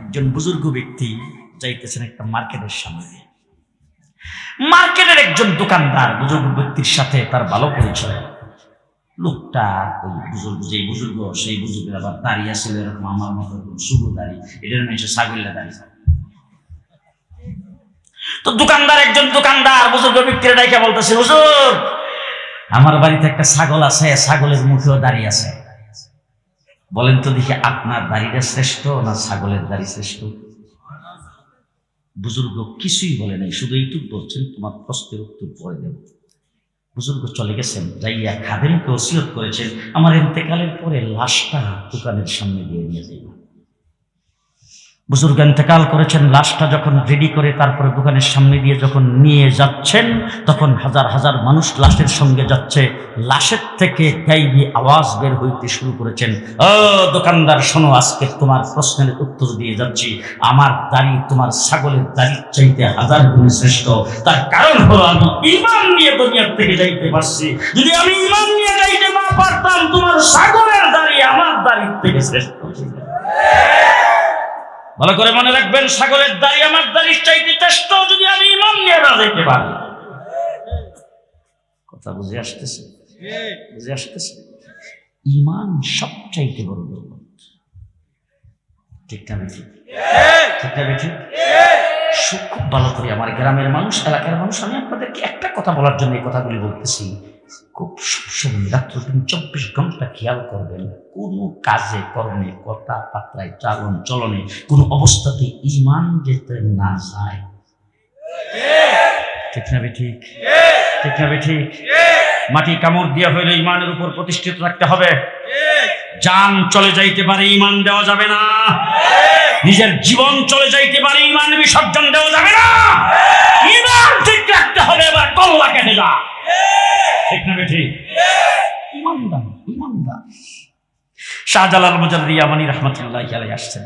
একজন বুজুর্গ ব্যক্তি যাইতেছেন একটা মার্কেটের সামনে। মার্কেটের একজন দোকানদার বুজুর্গ ব্যক্তির সাথে তার ভালো পরিচয়। লোকটা ওই বুজুর্গ, যেই বুজুর্গ, সেই বুজুর্গের আবার দাঁড়িয়ে ছিল এরকম আমার মতো শুভ দাঁড়ি। এটার মেয়েছে ছাগল্লা দাঁড়িয়ে তো দোকানদার, একজন দোকানদার বুজুর্গ ব্যক্তিরা ডাইকে বলতেছে, হুজুর, আমার বাড়িতে একটা ছাগল আছে, ছাগলের মুখেও দাঁড়িয়ে আছে। বলেন তো দেখি আপনার দাড়িটা শ্রেষ্ঠ না ছাগলের দাড়ি শ্রেষ্ঠ? বুজুর্গ কিছুই বলে নাই, শুধু এইটুক বলছেন, তোমার প্রশ্নের উত্তর পরে দেব। বুজুর্গ চলে গেছেন, যাইয়া খাদেমকে ওসিয়ত করেছেন, আমার ইন্তেকালের পরে লাশটা দোকানের সামনে দিয়ে নিয়ে যাইব। বুজুর্গ ইন্তেকাল করেছেন, লাশটা যখন রেডি করে তারপরে দোকানের সামনে দিয়ে যখন নিয়ে যাচ্ছেন, তখন হাজার হাজার মানুষ লাশের সঙ্গে যাচ্ছে। লাশের থেকে গাইবি আওয়াজ বের হইতে শুরু করেছেন। ও দোকানদার, শোনো, আজকে তোমার প্রশ্নের উত্তর দিয়ে যাচ্ছি। আমার দাড়ি তোমার ছাগলের দাড়ির চাইতে হাজার গুণ শ্রেষ্ঠ। তার কারণ হলো আমি ইমান নিয়ে দুনিয়ার থেকে যাইতে পারছি। যদি আমি ইমান নিয়ে যাইতে না পারতাম, তোমার ছাগলের দাড়ি আমার দাড়ির থেকে শ্রেষ্ঠ। ভালো করে মনে রাখবেন, সাগরের দাড়ি আমার দাড়ির চাইতে শ্রেষ্ঠ যদি আমি ইমান নিয়ে না যেতে পারি। কথা বুঝে আসতেছে? বুঝে আসতেছে? ইমান সবচাইতে বড় দৌলত ঠিক না বেঠিক ঠিক না বেঠিক খুব ভালো করে আমার গ্রামের মানুষ, এলাকার মানুষ, আমি আপনাদেরকে একটা কথা বলার জন্য এই কথাগুলি বলতেছি। খুব চব্বিশ ঘণ্টা খেয়াল করবেন, কোনো কাজে কর্মে, কথা পাত্রায় চালন চলনে, কোনো অবস্থাতে ইমান যেতে না যায়। ঠিক না ঠিক? ঠিক না ঠিক? মাটি কামড় দিয়া হইলে ইমানের উপর প্রতিষ্ঠিত রাখতে হবে। যান চলে যাইতে পারে ইমান দেওয়া যাবে না। নিজের জীবন চলে যাইতে পারে ইমান বিসর্জন দেওয়া যাবে না। ইমান ঠিক রাখতে হবে, এবার কল্লা কেটে যা ঠিক না ঠিক ইমানদার ইমানদার। শাহজালাল মুজাদ্দি আমানি রহমতুল্লাহ আলাই আসছেন।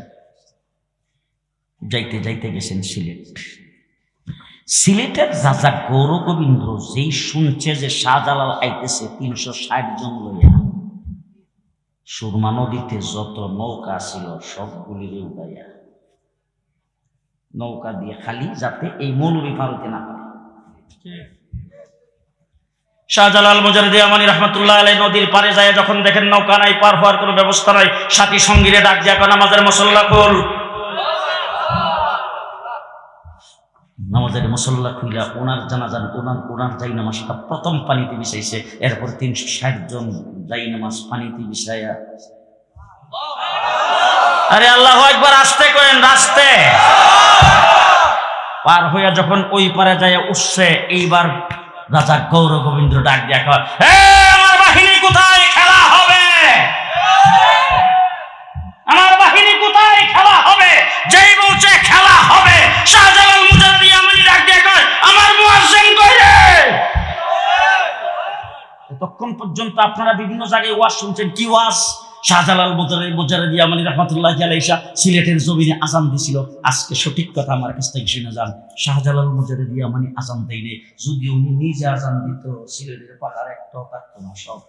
যাইতে যাইতে গেছেন সিলেট। সিলেটের রাজা গৌর গোবিন্দ যেই শুনছে যে শাহজালাল আইতেছে তিনশো ষাট জন লইয়া সুরমা নদীতে যত নৌকা ছিল সবগুলি উড়াইয়া নৌকা দিয়ে খালি যাতে এই মৌলবী ভারতে না পারে। শাহজালাল মুজারদি আমানি রহমতুল্লাহ আলাই নদীর পারে যায়, যখন দেখেন নৌকা নাই পার হওয়ার কোনো ব্যবস্থা নাই, সাথী সঙ্গীরে ডাক দিয়া কয়, নামাজের মশল্লা কর নামাজের মশল্লা খুইলা ওনার জানাজান ওনার ওনার যাই নামাজটা প্রথম পানিতে মিশাইছে এরপর তিনশো ষাট জন যাই নামাজ পানিতে মিশাইয়া আরে আল্লাহ একবার আসতে করেন রাস্তে পার হইয়া যখন ওই পারে যায় উঠছে, এইবার রাজা গৌর গোবিন্দ ডাক দিয়া কয় "হে, আমার বাহিনী কোথায়? খেলা হবে? আমার বাহিনী কোথায়? খেলা হবে? যেই বলছে খেলা হবে। শাহজালাল মুজাদ্দি আমানি ডাক দিয়া কয় আমার মুয়াজ্জিন কই রে ততক্ষণ পর্যন্ত আপনারা বিভিন্ন জায়গায় ওয়াজ শুনছেন। কি ওয়াজ? শাহজালাল বোজারে বোজারে দিয়ে আমানি রহমতুল্লাহ আলাইসা সিলেটের জমিনে আজান দিছিল। আজকে সঠিক কথা আমার কাছ থেকে শুনে যান। শাহজালাল বোজারে দিয়ে আমানি আজান দেয় নেই। যদি উনি নিজে আজান দিত, সিলেটের পাহাড় একটাও থাকতো না সব।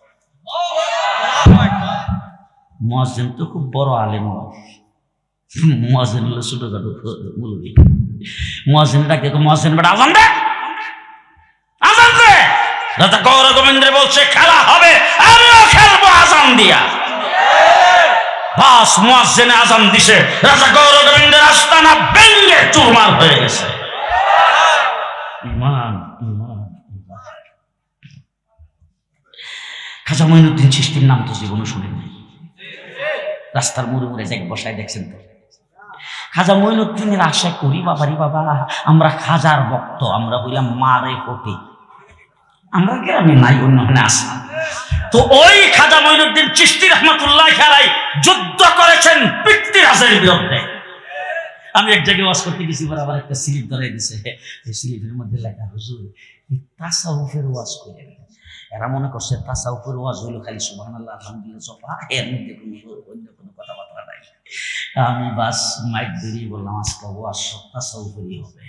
মুয়াজ্জিন তো খুব বড় আলেম মুয়াজ্জিন হলো ছোটখাটো মুলবি মুয়াজ্জিন ডাকে মুয়াজ্জিন বেটা, আজান দে! আজান দে! রাজা গৌর গোবিন্দ্র বলছে, খেলা হবে, আমিও খেলব আজান দিয়া। বাস মুয়াজ্জিনে আজান দিছে। রাজা গৌর গোবিন্দের আস্তানা বেঙ্গে চুরমার হয়ে গেছে। খাজা মঈনুদ্দিন চিস্তির নাম তো জীবনে নাই। রাস্তার মোড়ে মোড়ে এক বসায় দেখছেন তো। খাজা মঈনুদ্দিনের আশা করি বাবারি বাবা, আমরা খাজার ভক্ত, আমরা হইলাম মারে হতে আমরা গ্রামে নাই, অন্য আসা তো ওই খাজা মঈনুদ্দিন চিস্তি রহমতুল্লাহ খেলাই যুদ্ধ করেছেন পিতৃরাজের বিরুদ্ধে। আমি এক জায়গায় ওয়াজ করতে গেছি একটা স্লিপ ধরে দিছে। এই স্লিপের মধ্যে লেখা, হুজুর তাসাউফের ওয়াজ করে এরা মনে করছে তাসাউফের ওয়াজ হইল খালি সুবহানাল্লাহ, আলহামদুলিল্লাহ সফা এর মধ্যে কোনো অন্য কোনো কথাবার্তা নাই। আমি বাস মাইক বেরিয়ে বললাম, আজকে ওয়াজ সব তাসাউফেরই হবে।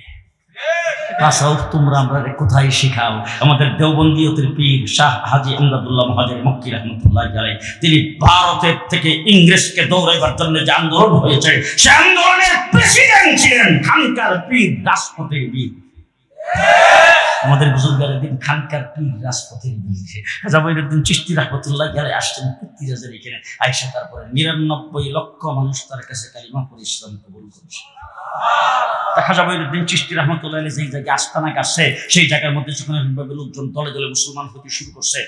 তাসাউফ তোমরা আমরা কোথায় শেখাও? আমাদের দেওবন্দীয়তের পীর শাহ হাজি আমদাদুল্লাহ মহাজের মক্কি রহমতুল্লাহ আলাই তিনি ভারতের থেকে ইংরেজকে দৌড়াইবার জন্য যে আন্দোলন হয়েছে, সে আন্দোলনের প্রেসিডেন্ট ছিলেন খানকার পীর রাজপথের বীর আমাদের বুজুর্গের দিন খানকার পীর রাজপথের বীর জামাইনুদ্দিন চিস্তি রহমতুল্লাহ গেলে আসছেন পৃথ্বীরাজের এখানে। আইসা তারপরে নিরানব্বই লক্ষ মানুষ তার কাছে কালিমা করে ইসলাম কবুল করেছে। জায়গায় সেই জায়গার মধ্যে লোকজন দলে মুসলমান শুরু করছে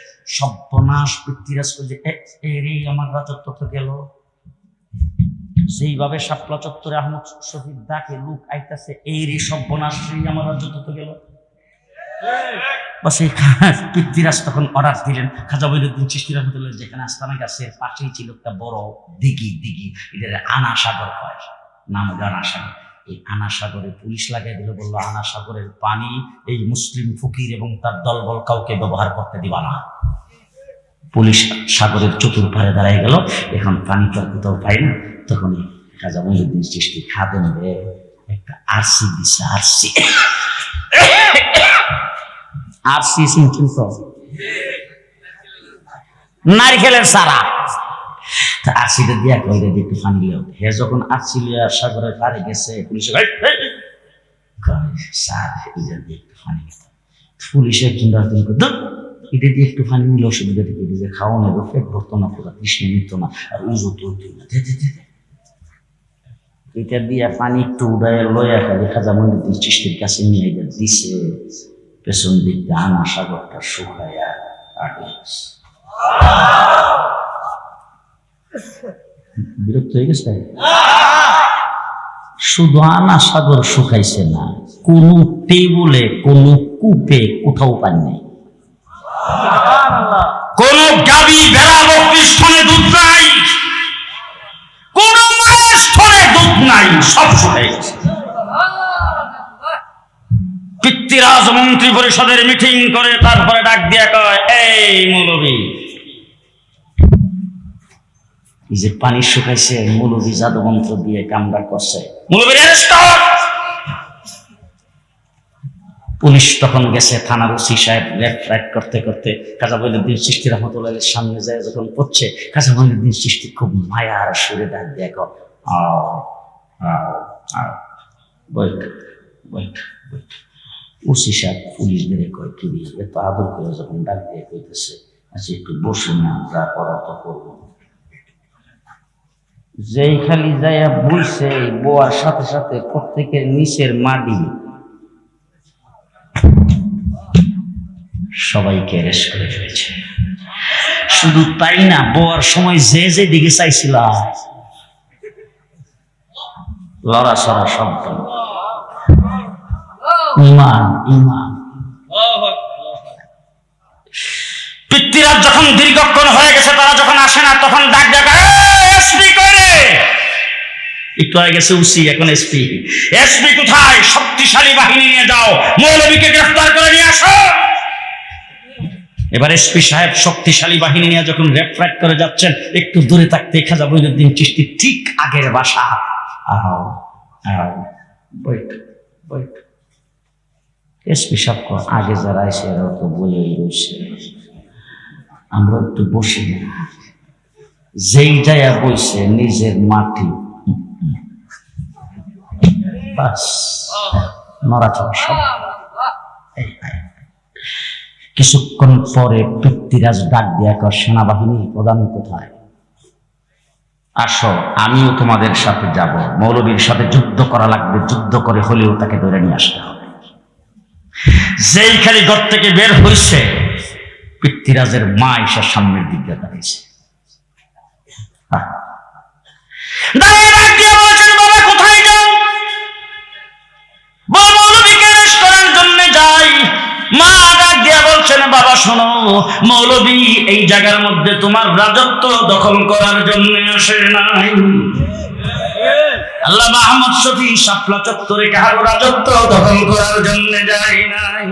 আমার রাজত্ব গেল। সেইভাবে শাপলা চত্বরে আহমদ শহীদ ডাকে, লোক আইতাছে, এই রে, সর্বনাশ আমার রাজত্ব গেল। বা সেই পৃথ্বীরাজ তখন অর্ডার দিলেন। খাজা বৈরুদ্দিন চিস্তি রহমতুল্লাহ যেখানে আস্তানা গাছের পাশেই ছিল একটা বড় দিঘি দিঘি। এদের আনা সাগর কয়? নাম আনা সাগর এই আনা সাগরে পুলিশ লাগাই দিল, বলল আনা সাগরের পানি এই মুসলিম ফকির এবং তার দলবল কাউকে ব্যবহার করতে দিবা না। পুলিশ সাগরের চতুর্পারে দাঁড়াই গেল। এখন পানি তো কোথাও পাই না। তখন খাজা মহিউদ্দিন সৃষ্টি খাদেন রে আরসি দিচ্ছে আরসি। আরসি শুনছেন তো নারকেলের সারা আরসিটা দিয়া কইরে দিয়ে একটু পানি লিয়াও হে যখন আরসি লিয়া পারে গেছে পুলিশে স্যার যে দিয়ে একটু পানি পুলিশে কয়, এটা দিয়ে একটু পানি নিলে অসুবিধা থেকে যে খাওয়া নেবে পেট ভরতো না পুরা কৃষ্ণ নিত না আর উজু তো না। এটা দিয়া পানি একটু উড়ায় লয়া খালি খাজা মহিনুদ্দিন চিষ্টির কাছে নিয়ে এটা দিছে পেছন দিক আনা সাগরটা শুকায়া কাটে বিরক্ত হয়ে গেছে? শুধু আনা সাগর শুকাইছে না, কোন টেবুলে, কোন কূপে কোথাও পানি নেই। কোন গাবি, ভেড়া, বকরি স্থানে দুধ নাই কোন মায়ের নাই, সব গেছে। পিতৃরাজ মন্ত্রী পরিষদের মিটিং করে তারপরে ডাক দিয়া কয়, এই মৌলবী যে পানি শুকাইছে মৌলবী জাদু মন্ত্র দিয়ে করছে। পুলিশ তখন গেছে, থানার ওসি সাহেব লেফট করতে করতে খাজা মহিনুদ্দিন সৃষ্টি রহমতুল্লাহের সামনে যায়, যখন পড়ছে, খাজা মহিনুদ্দিন সৃষ্টি খুব মায়ার সুরে ডাক দেখো ওসি সাহেব কয় এত আদর করে যখন ডাক দিয়ে কইতেছে আচ্ছা একটু বসুন না যা করার তো যেই খালি যাইয়া বইছে বোয়ার সাথে সাথে প্রত্যেকের নিচের মাটি। সবাইকে রেস করে ফেলেছে। শুধু তাই না, বোয়ার সময় যে যে দিকে চাইছিল লড়া সরা শব্দ ইমান ইমান পিতৃরাজ যখন দীর্ঘক্ষণ হয়ে গেছে তারা যখন আসে না তখন ডাক ডাক এসপি করে একটু হয়ে গেছে উসি এখন এসপি এসপি কোথায়? শক্তিশালী বাহিনী নিয়ে যাও। মৌলবীকে গ্রেফতার করে নিয়ে আসো। এবার এসপি সাহেব শক্তিশালী বাহিনী নিয়ে যখন রেফ্রাইট করে যাচ্ছেন একটু দূরে থাকতে খাজা বৈনুদ্দিন চিষ্টি ঠিক আগের বাসা। আও আও বৈঠ বৈঠ এসপি সাহেব আগে যারা এসে এরাও তো বলেই রয়েছে। আমরা একটু বসি না। যেই জায়গা বইছে নিজের মাটি। বাস। নড়াচড়া সব। এই, এই। কিছুক্ষণ পরে পৃথ্বীরাজ ডাক দিয়া কর সেনাবাহিনীর প্রধান কোথায়? আসো, আমিও তোমাদের সাথে যাব। মৌলবীর সাথে যুদ্ধ করা লাগবে, যুদ্ধ করে হলেও তাকে ধরে নিয়ে আসতে হবে। যেই খালি ঘর থেকে বের হইছে, পৃথ্বীরাজের মা ঈশার সামনের দিকে দাঁড়িয়েছে। মা ডাক দিয়া বলছেন, বাবা, শোনো, মৌলবী, এই জায়গার মধ্যে তোমার রাজত্ব দখল করার জন্য আসে নাই। আল্লাহ মাহমদ শফি শাপলা চত্বরে কারও রাজত্ব দখল করার জন্য যায় নাই।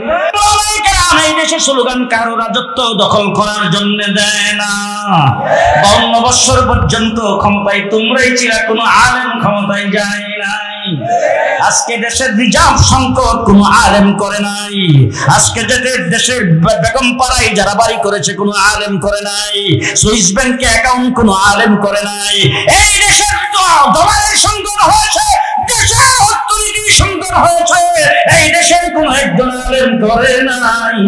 এই দেশে স্লোগান, কারও রাজত্ব দখল করার জন্য দেয় না। বাউন্ন বৎসর পর্যন্ত ক্ষমতায় তোমরাই ছিলা, কোনো আলেম ক্ষমতায় যায় নাই। আজকে দেশের রিজার্ভ সংকট কোনো আলেম করে নাই। আজকে যাদের দেশের বেগম পাড়ায় যারা বাড়ি করেছে কোনো আলেম করে নাই। সুইস ব্যাংকে অ্যাকাউন্ট কোনো আলেম করে নাই। এই দেশের ডলারের সংকট হয়েছে, দেশের অর্থনীতি সংকট হয়েছে। এই দেশের কোনো একজন আলেম করে নাই।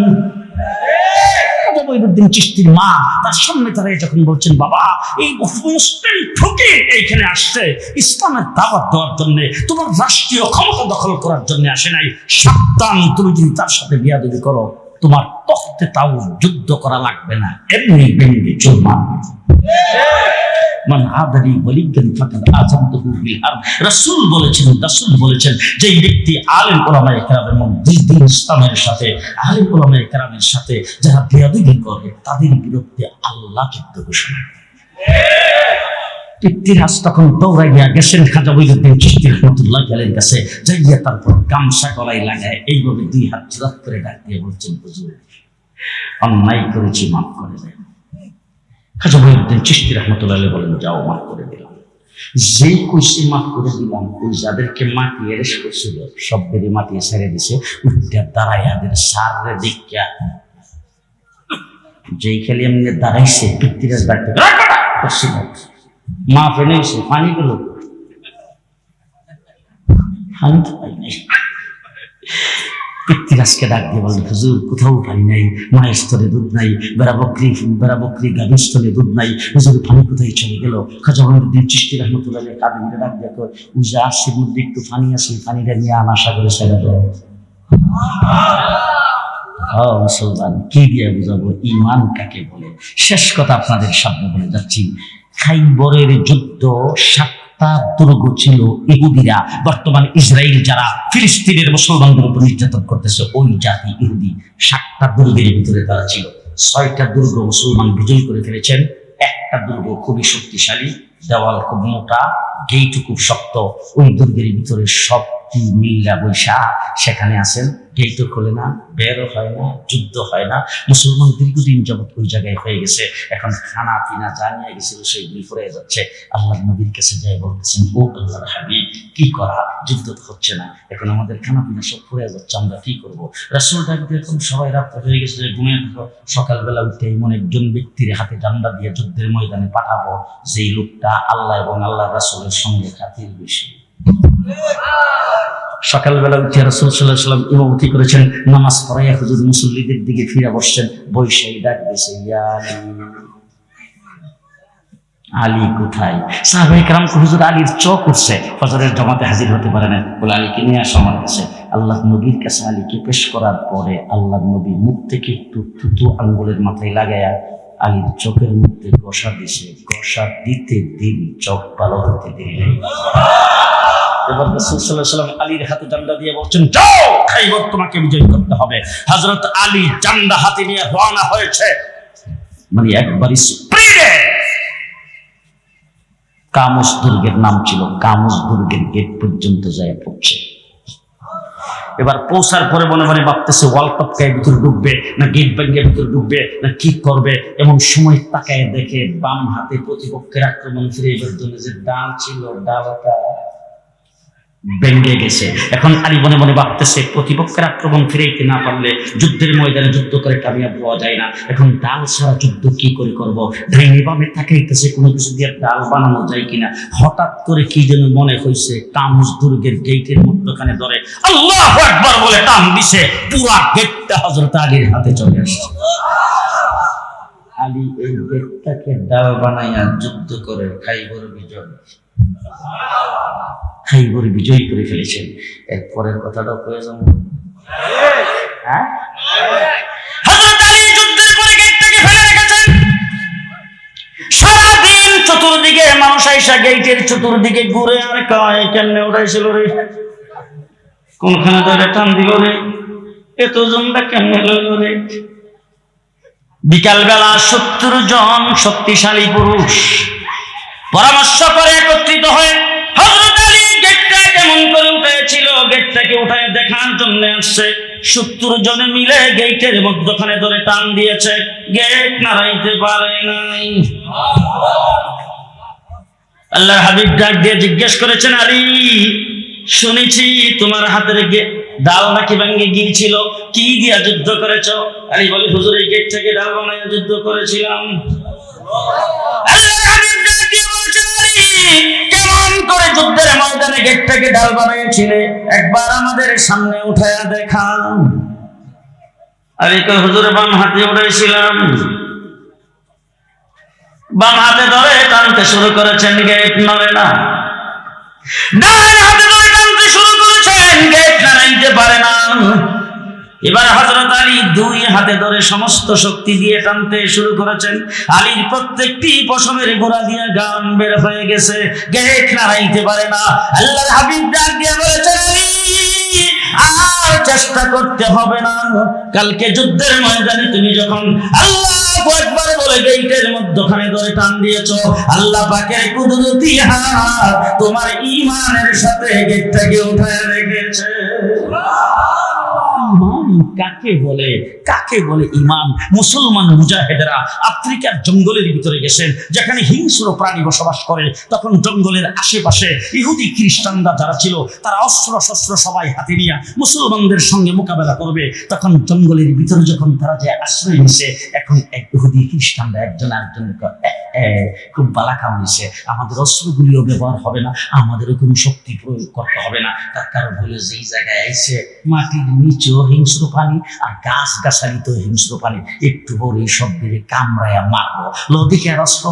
মঈনুদ্দিন চিস্তির মা, তার সামনে তারা যখন বলছেন, বাবা, এই মুসলিম ঠুকে এইখানে আসছে। ইসলামের দাওয়াত দেওয়ার জন্য, তোমার রাষ্ট্রীয় ক্ষমতা দখল করার জন্য আসে নাই। সাবধান, তুমি যদি তার সাথে বিয়াদি করো। তোমার তখতে তাও যুদ্ধ করা লাগবে না। এমনি বেঙ্গে চলমান মান রাসূল বলেছেন রাসূল বলেছেন যে ব্যক্তি আলেম ওলামায়ে দিন ইসলামের সাথে, আলেম সাথে যারা করে, তাদের বিরুদ্ধে আল্লাহ যুদ্ধ ঘোষণা। ইতিহাস তখন দৌড়াইয়া গেছেন খাজা বৈদ্যুদ্দিন চিস্তি রহমতুল্লাহ আলের কাছে, যাইয়া তারপর গামছা গলায় লাগায় এইভাবে দুই হাত জোরাত করে ডাক দিয়ে বলছেন, হুজুর, অন্যায় করেছি, মাফ করে দেন। খাজা মহিউদ্দিন চিস্তি রহমতুল্লাহ বলেন, যাও, মাফ করে দিলাম। যেই কইসে মাফ করে দিলাম, ওই যাদেরকে মাটি এরেস করছিল সব বেড়ে মাটি ছেড়ে দিছে উঠটা দাঁড়ায় আদের সারে দেখিয়া যেই খালি এমনি দাঁড়াইছে, পিতৃরাজ ডাকতে করছিল মা ফেলে গেছে পানি গুলো পানি তো পাই নাই। পিতৃরাজকে ডাক দিয়ে বলেন হুজুর কোথাও পানি নাই। মায়ের স্তরে দুধ নাই বেড়া বকরি বেড়া বকরি গাভীর স্তরে দুধ নাই। হুজুর পানি কোথায় চলে গেল? খাজা মহিউদ্দিন চিস্তি রহমতুল্লাহ ডাক দিয়ে কয়, আসছে মধ্যে একটু পানি আছে পানিটা নিয়ে আনা আশা করে ছেড়ে দেয় ও মুসলমান কি দিয়ে বুঝাবো? ইমান কাকে বলে? শেষ কথা আপনাদের সামনে বলে যাচ্ছি। খাইবরের যুদ্ধ সাতটা দুর্গ ছিল ইহুদিরা। বর্তমান ইসরায়েল যারা ফিলিস্তিনের মুসলমানদের উপর নির্যাতন করতেছে, ওই জাতি ইহুদি সাতটা দুর্গের ভিতরে তারা ছিল। ছয়টা দুর্গ মুসলমান বিজয়ী করে ফেলেছেন, একটা দুর্গ খুবই শক্তিশালী, দেওয়াল খুব মোটা গেইট খুব শক্ত ওই দুর্গের ভিতরে সব মিল্লা বৈশা, সেখানে আছেন। গেইটও খোলে না, বেরও হয় না, যুদ্ধ হয় না। মুসলমান দীর্ঘদিন যাবৎ ওই জায়গায় হয়ে গেছে। এখন খানা পিনা যা নিয়ে গেছিল সেইগুলি ফুরে যাচ্ছে। আল্লাহ নবীর কাছে যাই বলতেছেন, ও আল্লাহর হাবিব, কি করা? যুদ্ধ হচ্ছে না। এখন আমাদের খানা পিনা সব ফুরে যাচ্ছে, আমরা কি করব? রাসুল ডাকতে এখন সবাই রাত্রে হয়ে গেছে, ঘুমিয়ে থাকো। সকালবেলা উঠে এমন একজন ব্যক্তির হাতে জান্ডা দিয়ে যুদ্ধের ময়দানে পাঠাবো, যেই লোকটা আল্লাহ এবং আল্লাহ রাসুলের সঙ্গে খাতির বেশি। সকালবেলা উঠে রসুল সাল্লাহ সাল্লাম ইমামতি করেছেন, নামাজ পড়াইয়া হুজুর মুসল্লিদের দিকে ফিরে বসছেন বৈশাই ডাক দিয়েছে আলী। কোথায়? সাহাবাই কালাম হুজুর আলীর চোখ উঠছে, ফজরের জমাতে হাজির হতে পারে না বলে, আলীকে নিয়ে আসা আমার কাছে। আল্লাহ নবীর কাছে আলীকে পেশ করার পরে আল্লাহ নবী মুখ থেকে একটু থুতু আঙ্গুলের মাথায় লাগাইয়া আলীর চোখের মধ্যে কষা দিছে কষা দিতে দিন চোখ ভালো হতে আলীর হাতে দিয়ে বলছেন তোমাকে করতে হবে। জান্ডা হাতে নিয়ে হয়েছে। মানে একবারই কামস দুর্গের নাম ছিল, কামস দুর্গের গেট পর্যন্ত যায় পড়ছে। এবার পৌঁছার পরে মনে মনে ভাবতেছে ওয়ার্ল্ড কাপ কে ভিতরে ডুববে না গেট ব্যাংকের ভিতর ডুববে না কি করবে? এবং সময় তাকায় দেখে বাম হাতে প্রতিপক্ষের আক্রমণ ফিরে এবার যে ডাল ছিল, ডালটা ভেঙ্গে গেছে। এখন আলী মনে মনে ভাবতেছে, প্রতিপক্ষের আক্রমণ ফিরাইতে না পারলে যুদ্ধের ময়দানে যুদ্ধ করে কামিয়াব হওয়া যায় না। এখন ডাল ছাড়া যুদ্ধ কি করে করব? ডাইনে বামে তাকাইতেছে, কোনো কিছু দিয়ে ডাল বানানো যায় কিনা? হঠাৎ করে কি যেন মনে হয়েছে কামুজ দুর্গের গেটের মধ্যখানে ধরে, আল্লাহ একবার বলে টান দিছে, পুরা গেটটা হজরত আলীর হাতে চলে আসছে। আলী এই গেটটাকে ডাল বানাইয়া যুদ্ধ করে খাইবর বিজয়। খাইবর বিজয় করে ফেলেছেন। এর পরের কথাটাও প্রয়োজন। হ্যাঁ? সারাদিন চতুর্দিকে, মানুষ আইসা চতুর্দিকে ঘুরে আর কয়, কেমনে উঠাইছিল রে? কোনখানে টান দিল রে? এত জনটা কেমনে লইল রে? বিকালবেলা সত্তর জন শক্তিশালী পুরুষ পরামর্শ করে একত্রিত হয়ে হযরত আলী গেটটা কেমন করে উঠেছিল গেটটাকে উঠায় দেখার জন্য আসছে। সত্তর জনে মিলে গেটের মধ্যখানে ধরে টান দিয়েছে। গেট নাড়াইতে পারে নাই। আল্লাহ হাবিব ডাক দিয়ে জিজ্ঞেস করেছেন আলী শুনেছি তোমার হাতের ডাল নাকি ভেঙে গিয়েছিল? কি দিয়া যুদ্ধ করেছ? আলী বলে হুজুর এই গেট থেকে ডাল বানায় যুদ্ধ করেছিলাম। আল্লাহর হাবিব ডাক দিয়ে বলছেন, "আলী, কেমন করে যুদ্ধের ময়দানে গেট থেকে ডাল বানিয়েছিলে। একবার আমাদের সামনে উঠায়া দেখান আলী কয় হুজুর, বাম হাতে উঠেছিলাম বাম হাতে ধরে টানতে শুরু করেছেন, গেট নড়ে না। ডান হাতে ধরে টানতে শুরু করেছেন, গেট নাড়াইতে পারে না। এবার হজরত আলী দুই হাতে ধরে সমস্ত শক্তি দিয়ে টানতে শুরু করেছেন। আলীর প্রত্যেকটি পশমের গোড়া দিয়ে গান বের হয়ে গেছে। গেট নাড়াইতে পারে না। হাবিব ডাক দিয়ে বলেছেন আর চেষ্টা করতে হবে না। কালকে যুদ্ধের ময়দানে তুমি যখন আল্লাহ একবার বলে গেইটের মধ্যখানে ধরে টান দিয়েছ, আল্লাহ পাকের কুদরতি হাত তোমার ইমানের সাথে গেটটাকে উঠায় রেখেছে। কাকে বলে? কাকে বলে ইমান মুসলমান মুজাহিদেরা আফ্রিকার জঙ্গলের ভিতরে গেছেন যেখানে হিংস্র প্রাণী বসবাস করে তখন জঙ্গলের আশেপাশে ইহুদি খ্রিস্টানরা যারা ছিল তারা অস্ত্র শস্ত্র সবাই হাতে নিয়ে মুসলমানদের সঙ্গে মোকাবেলা করবে। তখন জঙ্গলের ভিতরে যখন তারা যে আশ্রয় নিছে এখন এক ইহুদি খ্রিস্টানরা একজন আরেকজনকে কয়, "এ, এ, খুব বালা কাম হয়েছে আমাদের অস্ত্রগুলিও ব্যবহার হবে না, আমাদেরও কোনো শক্তি প্রয়োগ করতে হবে না। তার কারণ হলো যেই জায়গায় আইছে, মাটির নিচেও হিংস্র পানি আর গাছ গাছালি তো হিংস্র পানি একটু পরে সব বেড়ে কামড়ায় মারবো। লদিকে অস্ত্র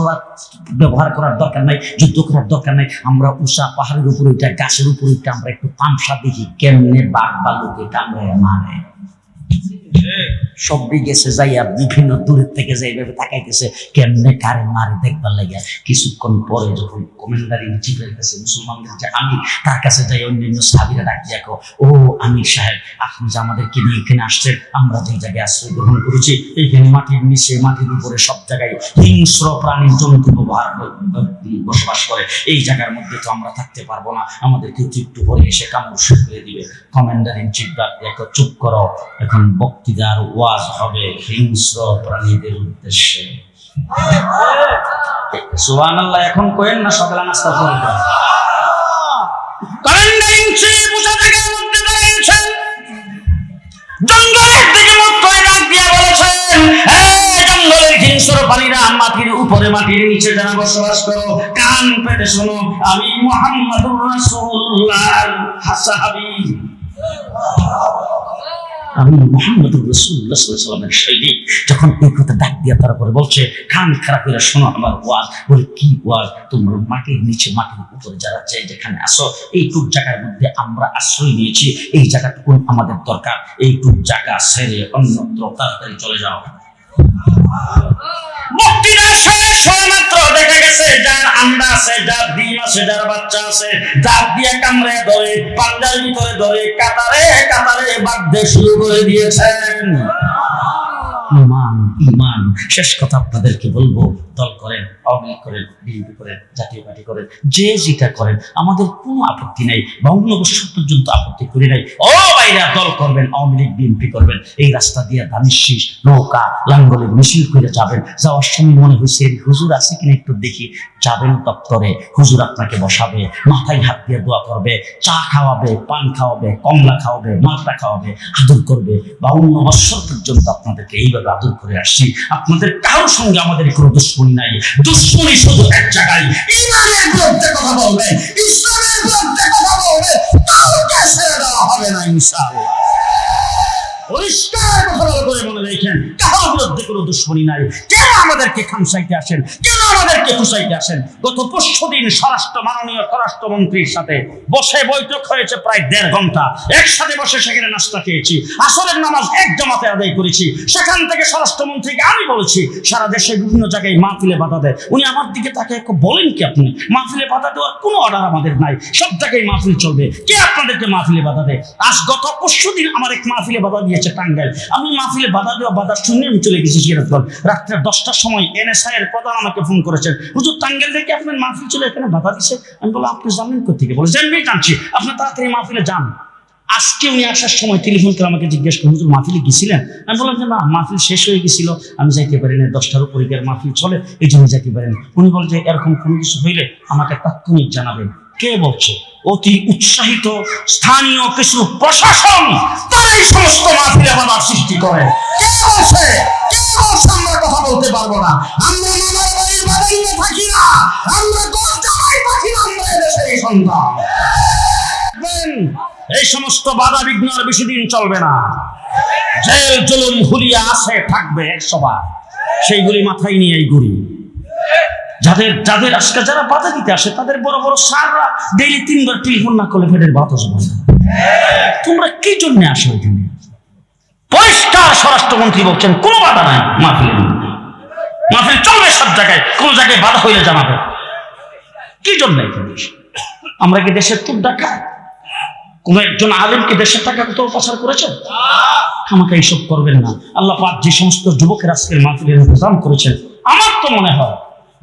ব্যবহার করার দরকার নাই, যুদ্ধ করার দরকার নাই। আমরা উষা পাহাড়ের উপরে ওইটা গাছের উপরে ওইটা আমরা একটু তামসা দেখি কেমনে বাঘ বা লোকে কামড়ায় মারে। সবই গেছে যাইয়া বিভিন্ন দূরের থেকে যাই এভাবে তাকাইতেছে কেমনে কারে মারে দেখবার লাগিয়া। কিছুক্ষণ পরে যখন কমেন্ডার ইন কাছে মুসলমানদের যে আমি তার কাছে যাই অন্যান্য সাহাবিরা ডাক কো, ও আমির সাহেব আপনি যে আমাদেরকে নিয়ে এখানে আসছেন আমরা যে জায়গায় আশ্রয় গ্রহণ করেছি এইখানে মাটির নিচে মাটির উপরে সব জায়গায় হিংস্র প্রাণী জন্তু ব্যবহার বসবাস করে। এই জায়গার মধ্যে তো আমরা থাকতে পারব না আমাদেরকে একটু পরে এসে কামড় শুরু করে দিবে। কমান্ডার ইন চিফ ডাক কো, চুপ করো এখন বক্তৃতার ওয়াজ হবে হিংস্র প্রাণীদের উদ্দেশ্যে। সুবহানাল্লাহ, এখন কোয়েন না সকালে নাস্তা মুখ করে উপরে নিচে কান আমি মোহাম্মদুর রাসূলুল্লাহ হাসাবি আমি মোহাম্মদুর রসুল্লাহ সাল্লামের সৈনিক যখন এই কথা ডাক দিয়া তারপরে বলছে, কান খারাপ করে শোনো আমার ওয়াজ। বলে, কি ওয়াজ? তোমরা মাটির নিচে, মাটির উপরে যারা যে যেখানে আসো এইটুক জায়গার মধ্যে আমরা আশ্রয় নিয়েছি। এই জায়গাটুকু আমাদের দরকার। এইটুক জায়গা সেরে অন্যত্র তাড়াতাড়ি চলে যাও। বক্তৃতা শেষ হওয়া মাত্র দেখা গেছে, যার আন্ডা আছে, যার ডিম আছে, যার বাচ্চা আছে যার দিয়ে কামড়ে ধরে পাঞ্জার ভিতরে ধরে, কাতারে কাতারে বাঁধতে শুরু করে দিয়েছেন। ইমান ইমান, শেষ কথা আপনাদেরকে বলব, দল করেন, আওয়ামী করেন, বিএনপি করেন, জাতীয় পার্টি করেন, যে যেটা করেন, আমাদের কোনো আপত্তি নাই, বাউন্ন বছর পর্যন্ত আপত্তি করি নাই। ও বাইরা দল করবেন, আওয়ামী লীগ, বিএনপি করবেন, এই রাস্তা দিয়ে ধানের শীষ, নৌকা, লাঙ্গলে মিছিল করে যাবেন। যাওয়ার সময় মনে হয়েছে, হুজুর আছে কিনা একটু দেখি। যাবেন দপ্তরে, হুজুর আপনাকে বসাবে, মাথায় হাত দিয়ে দোয়া করবে, চা খাওয়াবে, পান খাওয়াবে, কমলা খাওয়াবে, মালটা খাওয়াবে, আদর করবে। বাউন্ন বছর পর্যন্ত আপনাদেরকে এইভাবে আদর করে আসছি। আপনাদের কারোর সঙ্গে আমাদের কোনো দুশ্মনী নাই। দুশ্মনী শুধু এক জায়গায়। ইমানের বিরুদ্ধে কথা বলবে, ইসলামের বিরুদ্ধে কথা বলবে। ছেড়ে দেওয়া হবে না ইনশাআল্লাহ। পরিষ্কার কথা বলে মনে রেখেন কারোর বিরুদ্ধে কোনো দুশ্মনী নাই। আমাদেরকে খামসাইতে আসেন? কেন আমাদেরকে খুশাইতে আসেন? গত পরশু দিন স্বরাষ্ট্র মাননীয় স্বরাষ্ট্রমন্ত্রীর সাথে বসে বৈঠক হয়েছে প্রায় দেড় ঘণ্টা। একসাথে বসে সেখানে নাস্তা খেয়েছি। আসরের নামাজ এক জমাতে আদায় করেছি। সেখান থেকে স্বরাষ্ট্রমন্ত্রীকে আমি বলেছি, সারা দেশে বিভিন্ন জায়গায় মাহফিলে বাধা দেয়। উনি আমার দিকে তাকে বলেন কি আপনি? মাহফিলে বাধা দেওয়ার কোনো অর্ডার আমাদের নাই। সব জায়গায় মাহফিল চলবে। কে আপনাদেরকে মাহফিলে বাধা দেয়? আজ গত পরশু দিন আমার এক মাহফিলে বাধা দিয়েছে টাঙ্গাইল। আমি মাহফিলে বাধা দেওয়া বাধা শুনে আমি চলে গেছি সিরাজগঞ্জ। রাত্রে দশটার সময় এনএসআই এর প্রধান আমাকে ফোন করেছেন। হুজুর টাঙ্গাইল থেকে আপনার মাহফিল চলে, এখানে বাধা দিছে। আমি বললাম, আপনি জানেন কোথেকে বলে জানবেই জানছি। আপনি তাড়াতাড়ি মাহফিলে যান। আজকে উনি আসার সময় টেলিফোন করে আমাকে জিজ্ঞেস করেন, হুজুর, মাহফিলে গেছিলেন? আমি বললাম যে, না, মাহফিল শেষ হয়ে গেছিল। আমি যাইতে পারি না দশটার উপরে গিয়ে মাহফিল চলে, এই জন্য যাইতে পারি না উনি বলেন যে, এরকম কোনো কিছু হইলে আমাকে তাৎক্ষণিক জানাবেন। কে বলছে? অতি উৎসাহিত স্থানীয় কিছু প্রশাসন তারা এই সমস্ত মাহফিলে বাধার সৃষ্টি করে। কে বলছে? কথা বলতে পারব না। আমরা মামার আমরা গোল জামাই আমরা এই সমস্ত বাধা বিঘ্ন আর বেশি দিন চলবে না। জেল জুলুম হুলিয়া আছে, থাকবে একশোবার সেইগুলি মাথায় নিয়ে এই ঘুরি। যাদের যাদের আজকে যারা বাধা দিতে আসে, তাদের বড় বড় সাররা ডেইলি তিনবার টেলিফোন না করলে ফেরের বাতাস আসবে তোমরা কি জন্য আসো এখানে? পরিষ্কার স্বরাষ্ট্রমন্ত্রী বলছেন, কোনো বাধা নাই মাহফিলের মাহফিল চলবে সব জায়গায়, কোন জায়গায় বাধা হইলে জানাবে। কি জন্য আমরা কি দেশের তুর ডাকা কোন একজন আলেমকে দেশের টাকা কোথাও পাচার করেছেন আমাকে এইসব করবেন না। আল্লাহ পাক যে সমস্ত যুবকের আজকের মাহফিলের ইন্তজাম করেছেন, আমার তো মনে হয়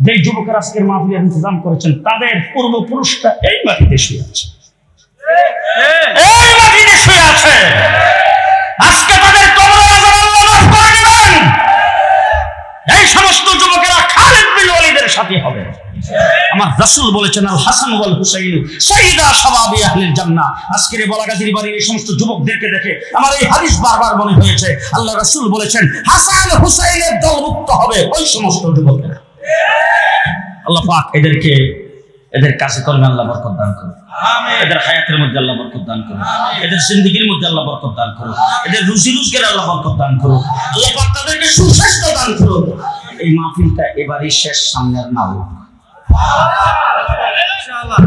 যে যুবকের আজকের মাহফিলের ইন্তজাম করেছেন, তাদের পূর্বপুরুষটা এই মাটিতে শুয়ে আছে। এই মাটিতে শুয়ে আছে আজকে তাদের কবরে আজান আল্লাহ মাফ করে দিবেন এই সমস্ত যুবকেরা খালেদ বিন ওয়ালিদের সাথে হবে আমার রাসূল বলেছেন আল হাসান ওয়াল হুসাইন সাইয়্যিদা শাবাবি আহলিল জান্নাহ। আজকের এই বলাগাদির বাড়ির এই সমস্ত যুবকদেরকে দেখে আমার এই হাদিস বারবার মনে হয়েছে। আল্লাহ রাসূল বলেছেন হাসান হুসাইনের দলভুক্ত হবে ওই সমস্ত যুবকেরা। আল্লাহ পাক এদেরকে এদের কাছে কর্মে আল্লাহ বরকত দান করুন এদের হায়াতের মধ্যে আল্লাহ বরকত দান করুন এদের জিন্দগির মধ্যে আল্লাহ বরকত দান করুন এদের রুজি রুজগারে আল্লাহ বরকত দান করুন আল্লাহ পাক তাদেরকে সুস্বাস্থ্য দান করুন এই মাহফিলটা এবারই শেষ সামনের না হোক। ইনশাআল্লাহ